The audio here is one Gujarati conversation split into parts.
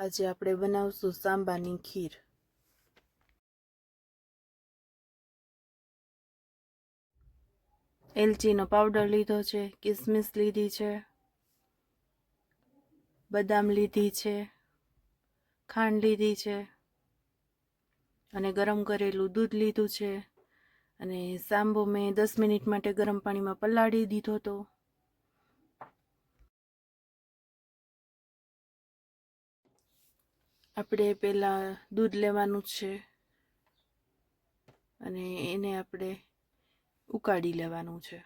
આજે આપણે બનાવશું સાંબાની ખીર. એલચીનો પાવડર લીધો છે, કિસમિસ લીધી છે, બદામ લીધી છે, ખાંડ લીધી છે, અને ગરમ કરેલું દૂધ લીધું છે. અને સાંબો મેં દસ મિનિટ માટે ગરમ પાણીમાં પલાળી દીધો હતો. આપણે પહેલાં દૂધ લેવાનું છે. અને એને આપણે ઉકાળી લેવાનું છે.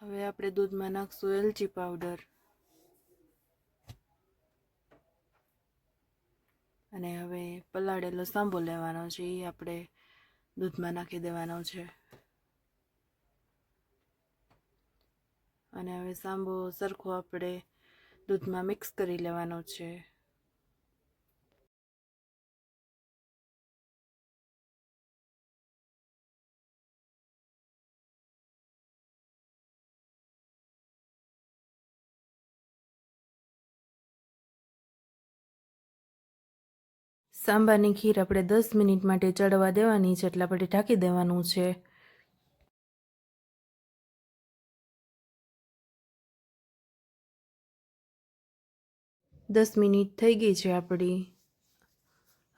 હવે આપણે દૂધમાં નાખશું એલચી પાવડર. અને હવે પલાળેલો સાંભો લેવાનો છે એ આપણે દૂધમાં નાખી દેવાનો છે. અને હવે સાંભો સરખો આપણે દૂધમાં મિક્સ કરી લેવાનો છે. સાંબાની ખીર આપણે દસ મિનિટ માટે ચડવા દેવાની છે, એટલે આપણે ઢાંકી દેવાનું છે. દસ મિનિટ થઈ ગઈ છે આપણી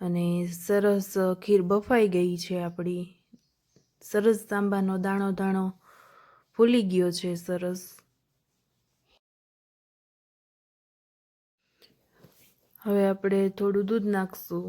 અને સરસ ખીર બફાઈ ગઈ છે આપણી સરસ તાંબાનો દાણો દાણો ફૂલી ગયો છે સરસ. હવે આપણે થોડું દૂધ નાખશું.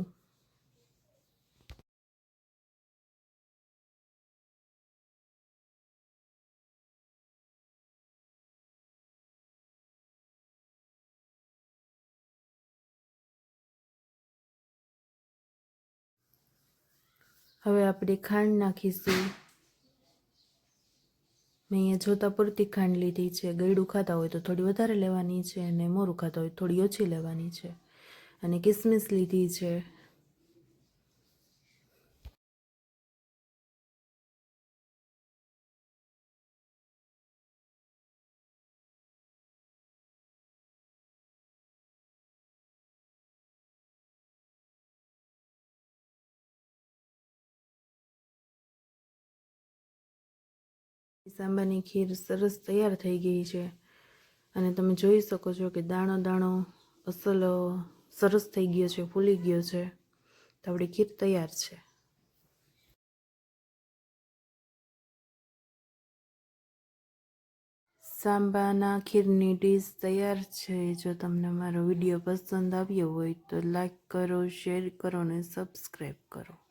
હવે આપણે ખાંડ નાખીશું. મેં અહીંયા જોતા પૂરતી ખાંડ લીધી છે. ગળ્યું ખાતા હોય તો થોડી વધારે લેવાની છે અને મોરું ખાતા હોય થોડી ઓછી લેવાની છે. અને કિસમિસ લીધી છે. સાંબાની ખીર સરસ તૈયાર થઈ ગઈ છે. અને તમે જોઈ શકો છો કે દાણો દાણો અસલ સરસ થઈ ગયો છે, ફૂલી ગયો છે. તો આપણી ખીર તૈયાર છે. સાંબાના ખીરની ડીશ તૈયાર છે. જો તમને મારો વીડિયો પસંદ આવ્યો હોય તો લાઈક કરો, શેર કરો અને સબસ્ક્રાઈબ કરો.